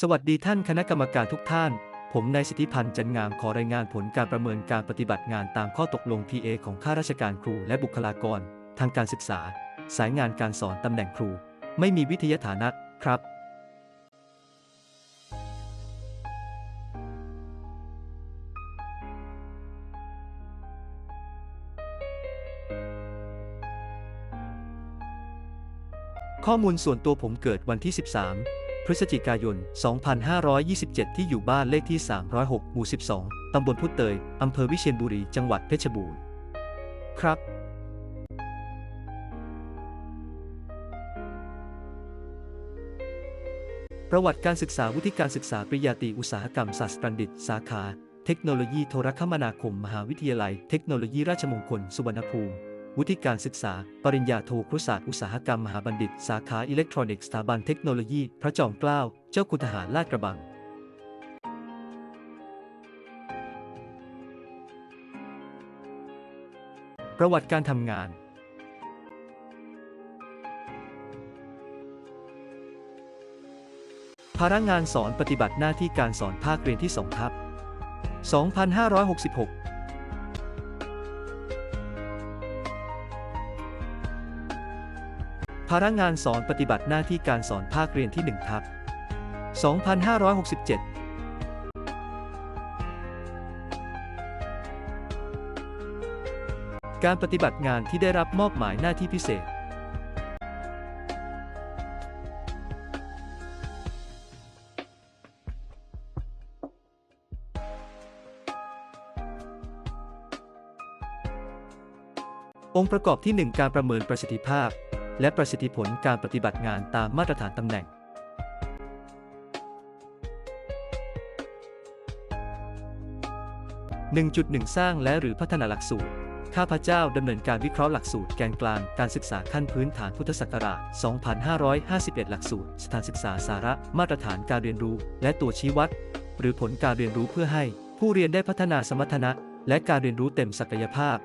สวัสดีท่านคณะกรรมการทุกท่าน ผมนายสิทธิพันธ์จันงามขอรายงานผลการประเมินการปฏิบัติงานตามข้อตกลง PA ของข้าราชการครูและบุคลากร ทางการศึกษา สายงานการสอนตำแหน่งครู ไม่มีวิทยาฐานะครับ ข้อมูลส่วนตัวผมเกิดวันที่ 13 พฤศจิกายน 2527 ที่อยู่บ้านเลขที่ 306 หมู่ 12 ตำบลพุทเตย อำเภอวิเชียรบุรี จังหวัดเพชรบูรณ์ ครับประวัติการศึกษาวุฒิการศึกษาปริญญาตรีอุตสาหกรรมศาสตร์บัณฑิต สาขา เทคโนโลยีโทรคมนาคม มหาวิทยาลัย เทคโนโลยีราชมงคล สุวรรณภูมิ วุฒิการศึกษา ปริญญาโทครุศาสตร์อุตสาหกรรมมหาบัณฑิต สาขาอิเล็กทรอนิกส์สถาบันเทคโนโลยี พระจอมเกล้า เจ้าคุณทหารลาดกระบังประวัติการทำงาน ภาระงานสอนปฏิบัติหน้าที่การสอนภาคเรียนที่ 2 ทับ 2566 ภาระงานสอนปฏิบัติหน้าที่การสอนภาคเรียนที่1ทับ2567การปฏิบัติงานที่ได้รับมอบหมายหน้าที่พิเศษ องค์ประกอบที่ 1 การประเมินประสิทธิภาพ และประสิทธิผลการปฏิบัติงานตามมาตรฐานตำแหน่ง 1.1 สร้างและหรือพัฒนาหลักสูตร ข้าพเจ้าดำเนินการวิเคราะห์หลักสูตรแกนกลางการศึกษาขั้นพื้นฐานพุทธศักราช 2551 หลักสูตร สถานศึกษาสาระ มาตรฐานการเรียนรู้ และตัวชี้วัด หรือผลการเรียนรู้เพื่อให้ ผู้เรียนได้พัฒนาสมรรถนะ และการเรียนรู้เต็มศักยภาพ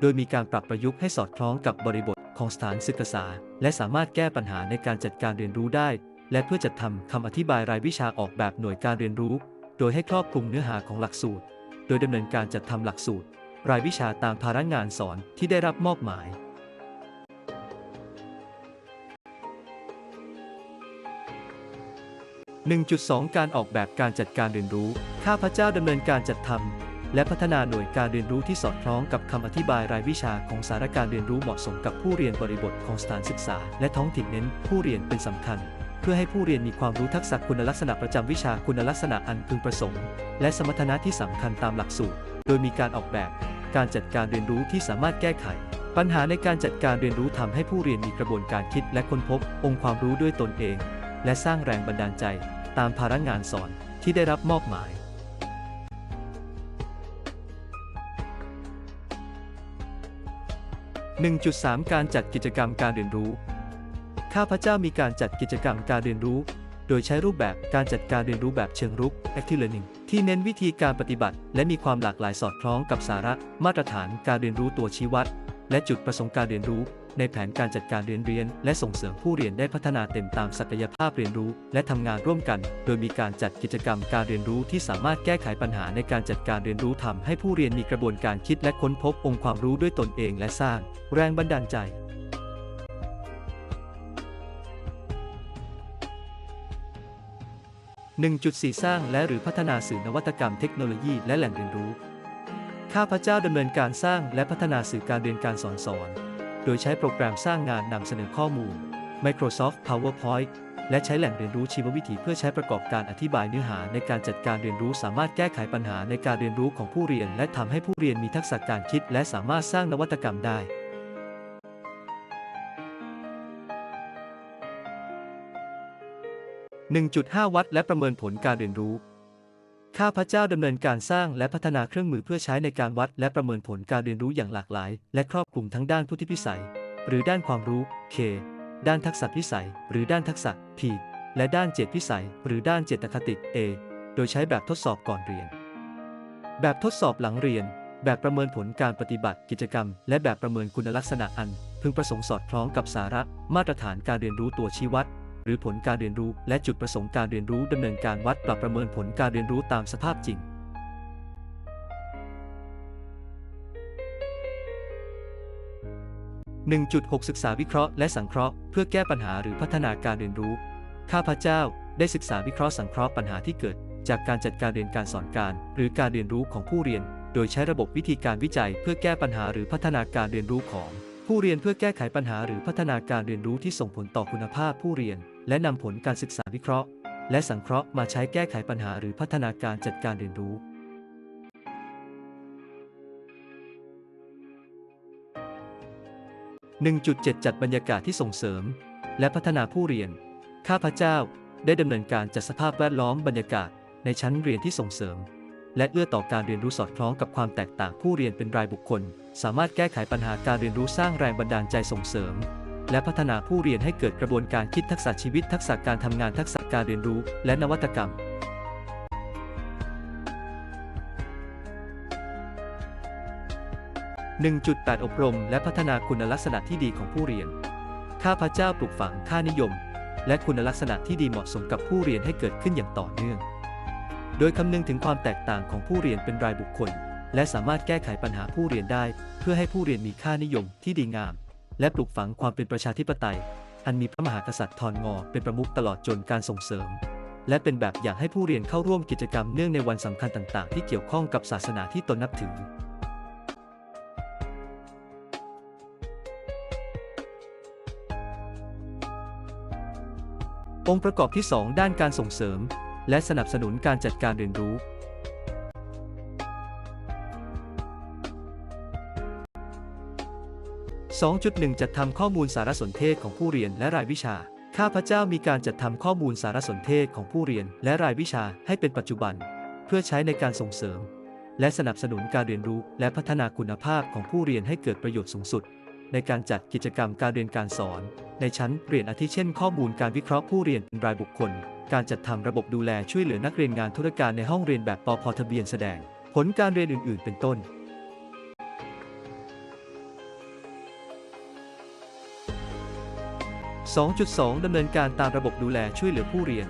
โดยมีการปรับประยุกต์ให้สอดคล้องกับบริบท ของสถานศึกษา และสามารถแก้ปัญหาในการจัดการเรียนรู้ได้ และเพื่อจัดทำคำอธิบายรายวิชาออกแบบหน่วยการเรียนรู้ โดยให้ครอบคลุมเนื้อหาของหลักสูตร โดยดำเนินการจัดทำหลักสูตร รายวิชาตามภาระงานสอนที่ได้รับมอบหมาย1.2 การออกแบบการจัดการเรียนรู้ ข้าพเจ้าดำเนินการจัดทำ และพัฒนาหน่วยการเรียนรู้ที่สอดคล้องกับคำอธิบายรายวิชาของสาระการเรียนรู้เหมาะสมกับผู้เรียนบริบทของสถานศึกษา และท้องถิ่นเน้นผู้เรียนเป็นสำคัญ เพื่อให้ผู้เรียนมีความรู้ทักษะคุณลักษณะประจำวิชาคุณลักษณะอันพึงประสงค์ และสมรรถนะที่สำคัญตามหลักสูตร โดยมีการออกแบบ การจัดการเรียนรู้ที่สามารถแก้ไข ปัญหาในการจัดการเรียนรู้ทำให้ผู้เรียนมีกระบวนการคิดและค้นพบ องค์ความรู้ด้วยตนเอง และสร้างแรงบันดาลใจ ตามภาระงานสอนที่ได้รับมอบหมาย 1.3 การจัดกิจกรรมการเรียนรู้ ข้าพเจ้ามีการจัดกิจกรรมการเรียนรู้ โดยใช้รูปแบบการจัดการเรียนรู้แบบเชิงรุก active learning ที่เน้นวิธีการปฏิบัติ และมีความหลากหลายสอดคล้องกับสาระ มาตรฐานการเรียนรู้ตัวชี้วัด และจุดประสงค์การเรียนรู้ ในแผนการจัดการเรียนเรียน และส่งเสริมผู้เรียนได้พัฒนาเต็มตามศักยภาพเรียนรู้ และทำงานร่วมกัน โดยมีการจัดกิจกรรมการเรียนรู้ที่สามารถแก้ไขปัญหาในการจัดการเรียนรู้ทำให้ผู้เรียนมีกระบวนการคิดและค้นพบองค์ความรู้ด้วยตนเองและสร้าง แรงบันดาลใจ1.4 สร้างและหรือพัฒนาสื่อนวัตกรรมเทคโนโลยีและแหล่งเรียนรู้ ข้าพเจ้าดำเนินการสร้างและพัฒนาสื่อการเรียนการสอนสอน โดยใช้โปรแกรมสร้างงานนำเสนอข้อมูล Microsoft PowerPoint และใช้แหล่งเรียนรู้ชีววิถีเพื่อใช้ประกอบการอธิบายเนื้อหาในการจัดการเรียนรู้สามารถแก้ไขปัญหาในการเรียนรู้ของผู้เรียน และทำให้ผู้เรียนมีทักษะการคิด และสามารถสร้างนวัตกรรมได้ 1.5 วัดและประเมินผลการเรียนรู้ ข้าพเจ้าดำเนินการสร้างและพัฒนาเครื่องมือเพื่อใช้ในการวัดและประเมินผลการเรียนรู้อย่างหลากหลาย และครอบคลุมทั้งด้านพุทธิพิสัย หรือด้านความรู้ K ด้านทักษะพิสัย หรือด้านทักษะ P และด้านเจตพิสัย หรือด้านเจตคติ A โดยใช้แบบทดสอบก่อนเรียน แบบทดสอบหลังเรียน แบบประเมินผลการปฏิบัติกิจกรรม และแบบประเมินคุณลักษณะอัน พึงประสงค์สอดคล้องกับสาระ มาตรฐานการเรียนรู้ตัวชี้วัด หรือผลการเรียนรู้และจุดประสงค์การเรียนรู้ดำเนินการวัดปรับประเมินผลการเรียนรู้ตามสภาพจริง1.6 ศึกษาวิเคราะห์และสังเคราะห์เพื่อแก้ปัญหาหรือพัฒนาการเรียนรู้ ข้าพเจ้าได้ศึกษาวิเคราะห์สังเคราะห์ปัญหาที่เกิด จากการจัดการเรียนการสอนการ หรือการเรียนรู้ของผู้เรียน โดยใช้ระบบวิธีการวิจัย เพื่อแก้ปัญหาหรือพัฒนาการเรียนรู้ของ ผู้เรียนเพื่อแก้ไขปัญหาหรือพัฒนาการเรียนรู้ที่ส่งผลต่อคุณภาพผู้เรียน และนำผลการศึกษาวิเคราะห์ และสังเคราะห์มาใช้แก้ไขปัญหาหรือพัฒนาการจัดการเรียนรู้ 1.7 จัดบรรยากาศที่ส่งเสริม และพัฒนาผู้เรียน ข้าพเจ้าได้ดำเนินการจัดสภาพแวดล้อมบรรยากาศในชั้นเรียนที่ส่งเสริม และเอื้อต่อการเรียนรู้สอดคล้องกับความแตกต่างผู้เรียนเป็นรายบุคคล สามารถแก้ไขปัญหาการเรียนรู้สร้างแรงบันดาลใจส่งเสริม และพัฒนาผู้เรียนให้เกิดกระบวนการคิดทักษะชีวิตทักษะการทำงานทักษะการเรียนรู้ และนวัตกรรม 1.8 อบรม และพัฒนาคุณลักษณะที่ดีของผู้เรียน ข้าพเจ้าปลูกฝังค่านิยม และคุณลักษณะที่ดีเหมาะสมกับผู้เรียนให้เกิดขึ้นอย่างต่อเนื่อง โดยคำนึงถึงความแตกต่างของผู้เรียนเป็นรายบุคคล และสามารถแก้ไขปัญหาผู้เรียนได้ เพื่อให้ผู้เรียนมีค่านิยมที่ดีงาม และปลูกฝังความเป็นประชาธิปไตย อันมีพระมหากษัตริย์ทอนงอเป็นประมุขตลอดจนการส่งเสริม และเป็นแบบอย่างให้ผู้เรียนเข้าร่วมกิจกรรมเนื่องในวันสำคัญต่าง ๆ ที่เกี่ยวข้องกับศาสนาที่ตนนับถือองค์ประกอบที่ 2 ด้านการส่งเสริม และสนับสนุนการจัดการเรียนรู้ 2.1 จัดทำข้อมูลสารสนเทศของผู้เรียนและรายวิชา ข้าพเจ้ามีการจัดทำข้อมูลสารสนเทศของผู้เรียนและรายวิชาให้เป็นปัจจุบัน เพื่อใช้ในการส่งเสริม และสนับสนุนการเรียนรู้และพัฒนาคุณภาพของผู้เรียนให้เกิดประโยชน์สูงสุด ในการจัดกิจกรรมการเรียนการสอน ในชั้นเรียนอาทิเช่น ข้อมูลการวิเคราะห์ผู้เรียนเป็นรายบุคคล การจัดทำระบบดูแลช่วยเหลือนักเรียนงานธุรการในห้องเรียนแบบปพทะเบียนแสดง ผลการเรียนอื่น ๆ เป็นต้น2.2 ดำเนินการตามระบบดูแลช่วยเหลือผู้เรียน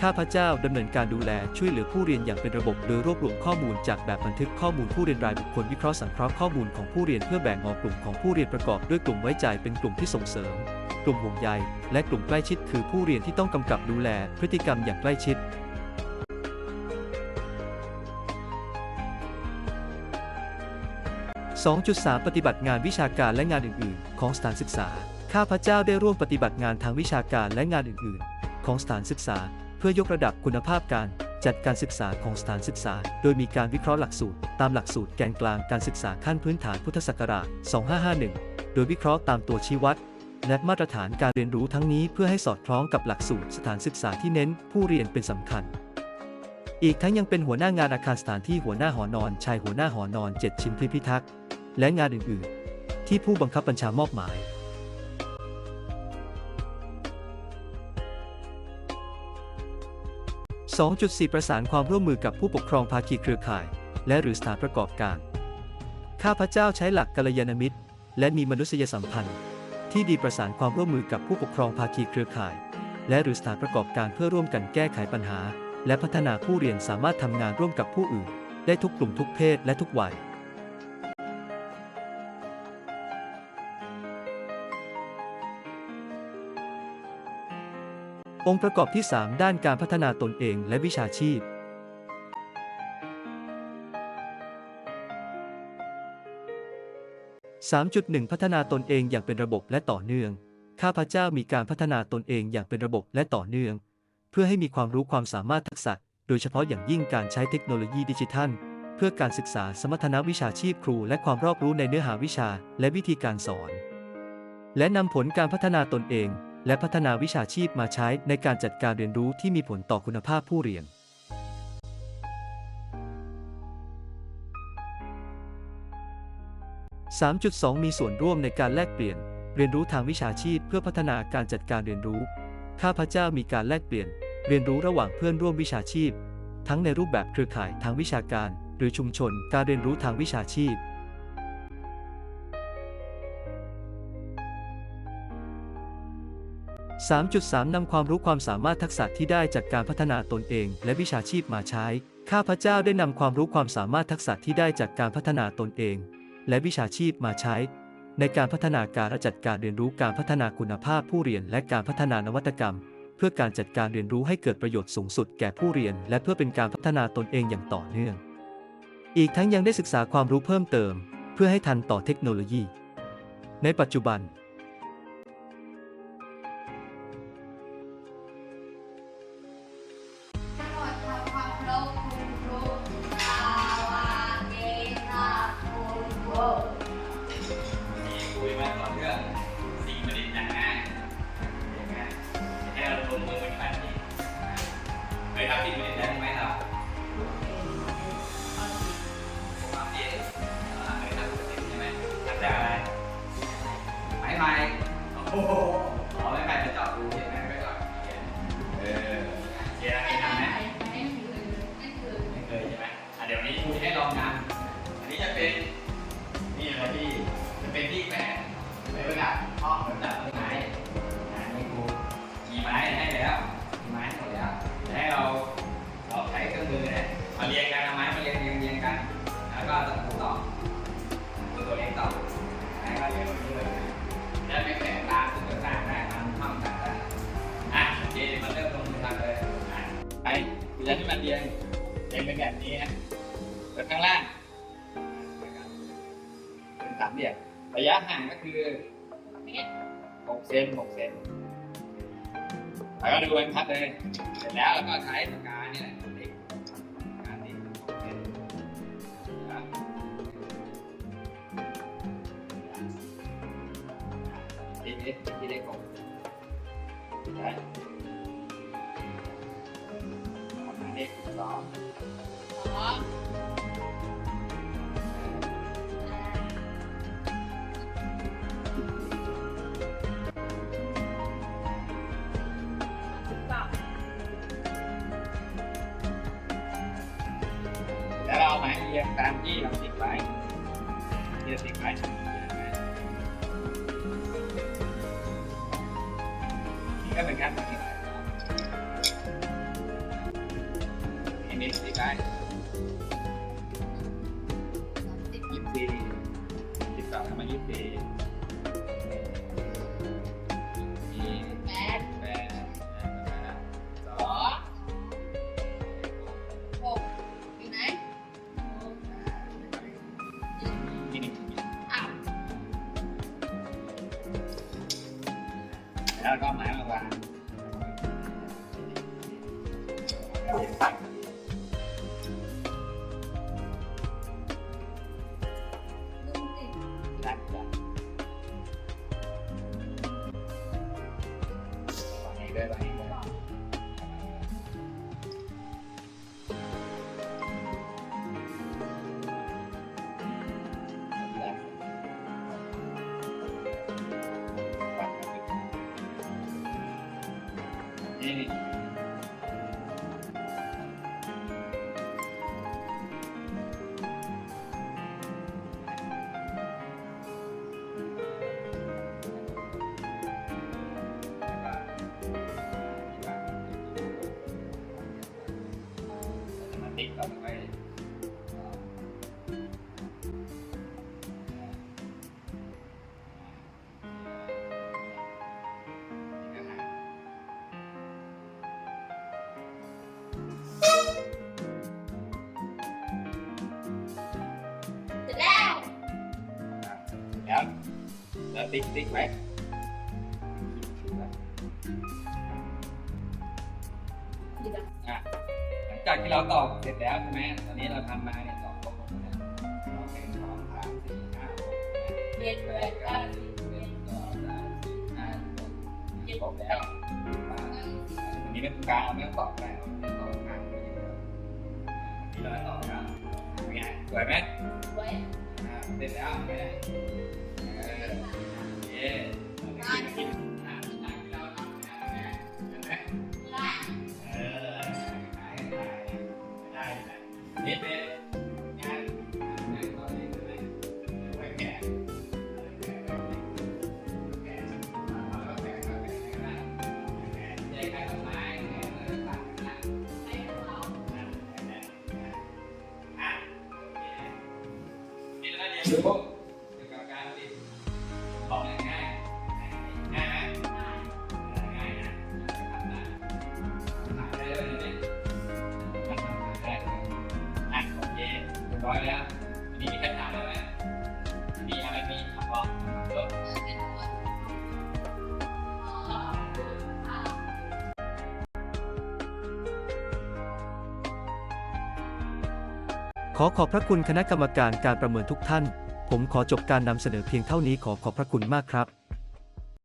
ข้าพเจ้าดำเนินการดูแลช่วยเหลือผู้เรียนอย่างเป็นระบบโดยรวบรวมข้อมูลจากแบบบันทึกข้อมูลผู้เรียนรายบุคคลวิเคราะห์สังเคราะห์ข้อมูลของผู้เรียนเพื่อแบ่งออกกลุ่มของผู้เรียนประกอบด้วยกลุ่มไว้ใจเป็นกลุ่มที่ส่งเสริม กลุ่มห่วงใย และกลุ่มใกล้ชิดคือผู้เรียนที่ต้องกำกับดูแลพฤติกรรมอย่างใกล้ชิด2.3 ปฏิบัติงานวิชาการและงานอื่น ๆ ของสถานศึกษา ข้าพเจ้าได้ร่วมปฏิบัติงานทางวิชาการและงานอื่น ๆ ของสถานศึกษา เพื่อยกระดับคุณภาพการจัดการศึกษาของสถานศึกษา โดยมีการวิเคราะห์หลักสูตร ตามหลักสูตรแกนกลางการศึกษาขั้นพื้นฐานพุทธศักราช 2551 โดยวิเคราะห์ตามตัวชี้วัด และมาตรฐานการเรียนรู้ทั้งนี้เพื่อให้สอดคล้องกับหลักสูตรสถานศึกษาที่เน้นผู้เรียนเป็นสำคัญ อีกทั้งยังเป็นหัวหน้างานอาคารสถานที่หัวหน้าหอนอนชายหัวหน้าหอนอน 7 ชิ้นพิพิทักษ์และงานอื่น ๆ ที่ผู้บังคับบัญชามอบหมาย2.4 ประสานความร่วมมือกับผู้ปกครองภาคีเครือข่าย และหรือสถานประกอบการ ข้าพเจ้าใช้หลักกัลยาณมิตร และมีมนุษยสัมพันธ์ ที่ดีประสานความร่วมมือกับผู้ปกครองภาคีเครือข่าย และหรือสถานประกอบการเพื่อร่วมกันแก้ไขปัญหา และพัฒนาผู้เรียนสามารถทำงานร่วมกับผู้อื่น ได้ทุกกลุ่มทุกเพศและทุกวัยองค์ประกอบที่ 3 ด้านการพัฒนาตนเองและวิชาชีพ 3.1 พัฒนาตนเองอย่างเป็นระบบและต่อเนื่อง ข้าพเจ้ามีการพัฒนาตนเองอย่างเป็นระบบและต่อเนื่อง เพื่อให้มีความรู้ความสามารถทักษะ โดยเฉพาะอย่างยิ่งการใช้เทคโนโลยีดิจิทัล เพื่อการศึกษาสมรรถนะวิชาชีพครู และความรอบรู้ในเนื้อหาวิชา และวิธีการสอน และนำผลการพัฒนาตนเอง และพัฒนาวิชาชีพมาใช้ในการจัดการเรียนรู้ที่มีผลต่อคุณภาพผู้เรียน 3.2 มีส่วนร่วมในการแลกเปลี่ยน เรียนรู้ทางวิชาชีพเพื่อพัฒนาการจัดการเรียนรู้ ข้าพเจ้ามีการแลกเปลี่ยน เรียนรู้ระหว่างเพื่อนร่วมวิชาชีพ ทั้งในรูปแบบเครือข่ายทางวิชาการ หรือชุมชน การเรียนรู้ทางวิชาชีพ 3.3 นำความรู้ความสามารถทักษะที่ได้จากการพัฒนาตนเอง และวิชาชีพมาใช้ ข้าพเจ้าได้นำความรู้ความสามารถทักษะที่ได้จากการพัฒนาตนเอง และวิชาชีพมาใช้ ในการพัฒนาการจัดการเรียนรู้การพัฒนาคุณภาพผู้เรียน และการพัฒนานวัตกรรม เพื่อการจัดการเรียนรู้ให้เกิดประโยชน์สูงสุดแก่ผู้เรียน และเพื่อเป็นการพัฒนาตนเองอย่างต่อเนื่อง อีกทั้งยังได้ศึกษาความรู้เพิ่มเติม เพื่อให้ทันต่อเทคโนโลยี ในปัจจุบัน เราลงมือปฏิบัติจริงเคยทำสิ่งประดิษฐ์ได้ไหมเราผมทำเองอ่าเคยทำสิ่งประดิษฐ์ใช่ไหมทำจากอะไรไม้ไม้โอ้โห เรียงที่มันเรียงเรียงเป็นแบบนี้นะแล้วข้างล่างเป็นสามเหลี่ยมระยะห่างก็คือเมตร6เซน6เซนแล้วก็ดูบรรทัดเลย เสร็จแล้วแล้วก็ใช้ปากกาเนี่ยแหละติ๊กกาติ๊ก6เซนครับติ๊กเล็กที่เล็ก6ใช่ รียงตามที่เราติดไว้ที่เราติดไว้นี่ก็เป็นการปฏิบัติ วา แล้วติ๊กติ๊กไว้ดีจังอะหลังจากที่เราตอบเสร็จแล้วใช่ไหมตอนนี้เราทำมาเนี่ยตอบครบหมดแล้วสองหนึ่งสองสามสี่ห้าหกเจ็ดแปแปดดเก้าเก้าสิบสิบเอ็ดสองสามสี่ห้าหกเจ็ดครบแล้วมาวันนี้เป็นกลางเราไม่ต้องตอบก็ได้เราไม่ต้องตอบกลางเลยที่เราตอบกันเป็นไงสวยไหมไว้อ่าเสร็จแล้วไหมเออโอ เร้อยแล้วทีนี้มีคำถามอะไรไหมมีอะไรมีคำตอบเยอะขอขอบพระคุณคณะกรรมการการประเมินทุกท่าน ผมขอจบการนำเสนอเพียงเท่านี้ขอขอบพระคุณมากครับ